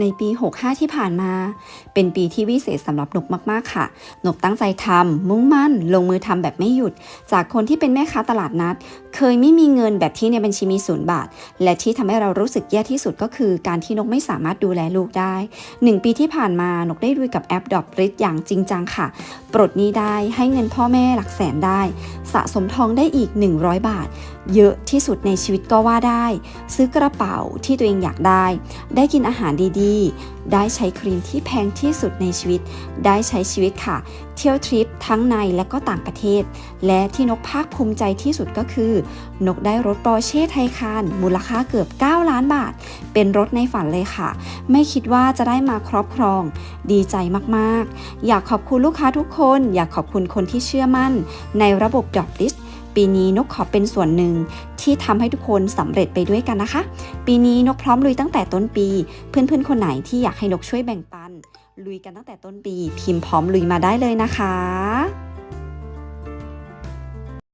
ในปี 65 ที่ผ่านมา เป็นปีที่วิเศษสำหรับนกมากๆค่ะ นกตั้งใจทำมุ่งมั่น ลงมือทำแบบไม่หยุด จากคนที่เป็นแม่ค้าตลาดนัด เคยไม่มีเงินแบบที่ในบัญชีมีศูนย์บาท และที่ทำให้เรารู้สึกแย่ที่สุดก็คือ การที่นกไม่สามารถดูแลลูกได้ 1 ปีที่ผ่านมานกได้ลุยกับแอปดอ p ริ t อย่างจริงจังค่ะ ปลดหนี้ได้ให้เงินพ่อแม่หลักแสนได้ สะสมทองได้อีก 100 บาท เยอะที่สุดในชีวิตก็ว่าได้ ซื้อกระเป๋าที่ตัวเองอยากได้ ได้กินอาหารดีๆ ได้ใช้ครีมที่แพงที่สุดในชีวิต ได้ใช้ชีวิตค่ะ เที่ยวทริปทั้งในและก็ต่างประเทศ และที่นกภาคภูมิใจที่สุดก็คือ นกได้รถปอร์เช่ไทคานมูลค่าเกือบ 9 ล้านบาท เป็นรถในฝันเลยค่ะ ไม่คิดว่าจะได้มาครอบครอง ดีใจมากๆ อยากขอบคุณลูกค้าทุกคน อยากขอบคุณคนที่เชื่อมั่น ในระบบด o อ l i s t ปีนี้นกขอเป็นส่วนหนึ่งที่ทำให้ทุกคนสำเร็จไปด้วยกันนะคะ ปีนี้นกพร้อมลุยตั้งแต่ต้นปี เพื่อนๆ คนไหนที่อยากให้นกช่วยแบ่งปัน ลุยกันตั้งแต่ต้นปี พิมพ์พร้อมลุยมาได้เลยนะคะ